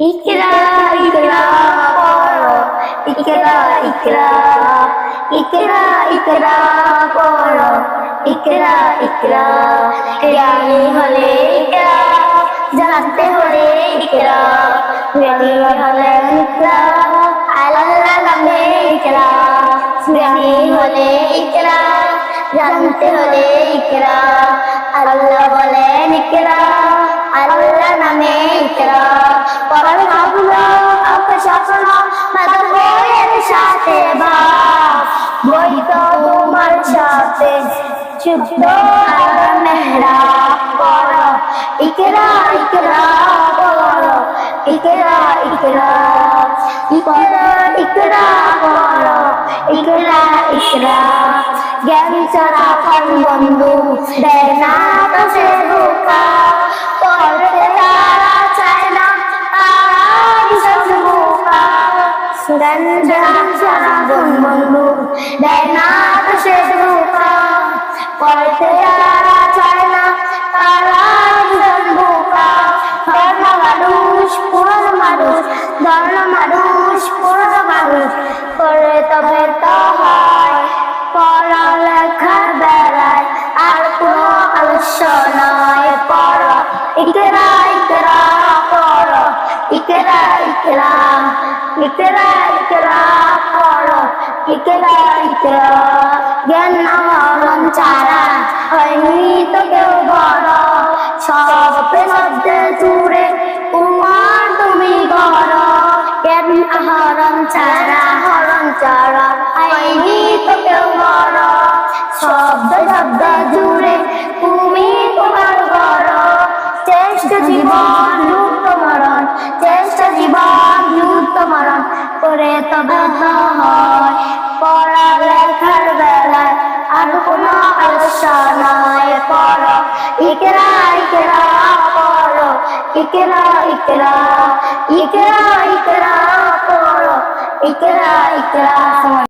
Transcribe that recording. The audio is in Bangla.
ইকরা ইকরা পড়ো ইকরা ইকরা ইকরা ইকরা পড়ো ইকরা ইকরা, জ্ঞানী হলে ইকরা, জানতে হলে ইকরা। জ্ঞানী হলে ইকরা আল্লাহ নামে ইকরা। জ্ঞানী হলে ইকরা, জানতে হলে ইকরা। আল্লাহ বলেন স্বপ্ন মাদক বইয়ের সাথে ভাব বই তো তোমার সাথে শুদ্ধ আর মেহরা পড়ো ইকরা ইকরা পড়ো ইকরা ইকরা ইকরা ইকরা ইকরা জ্ঞান ছাড়া বন্ধু দেয় না তো সে কোন বন্ধু দেয় না তো সে বোকা পড়তে তারা চায় না তারা ভীষণ বোকা ধর্ম মানুষ পুরনো মানুষ ধর্ম মানুষ পুরনো মানুষ করে তবে তো হয় পড়ালেখার বেলায় আর কোনো আলস্য নয় পড়ো। ইকরা ইকরা পড়ো ইকরা ইকরা ইকরা। ইকরা পড়ো ইকরা ইকরা বড়। জুড়ে তোমার তুমি গড়। জ্ঞান আহরণ ছাড়া, হরণ ছাড়া হয়নি তো কেউ বড়। শব্দ শব্দ জুড়ে করে তবে হয়। পড়ালেখার বেলায় আর কোনো আলস্য নয় পড়ো, ইকেরা ইকেরা, পড়ো, ইকেরা ইকেরা ইকেরা ইকেরা, পড়ো, ইকেরা, ইকরা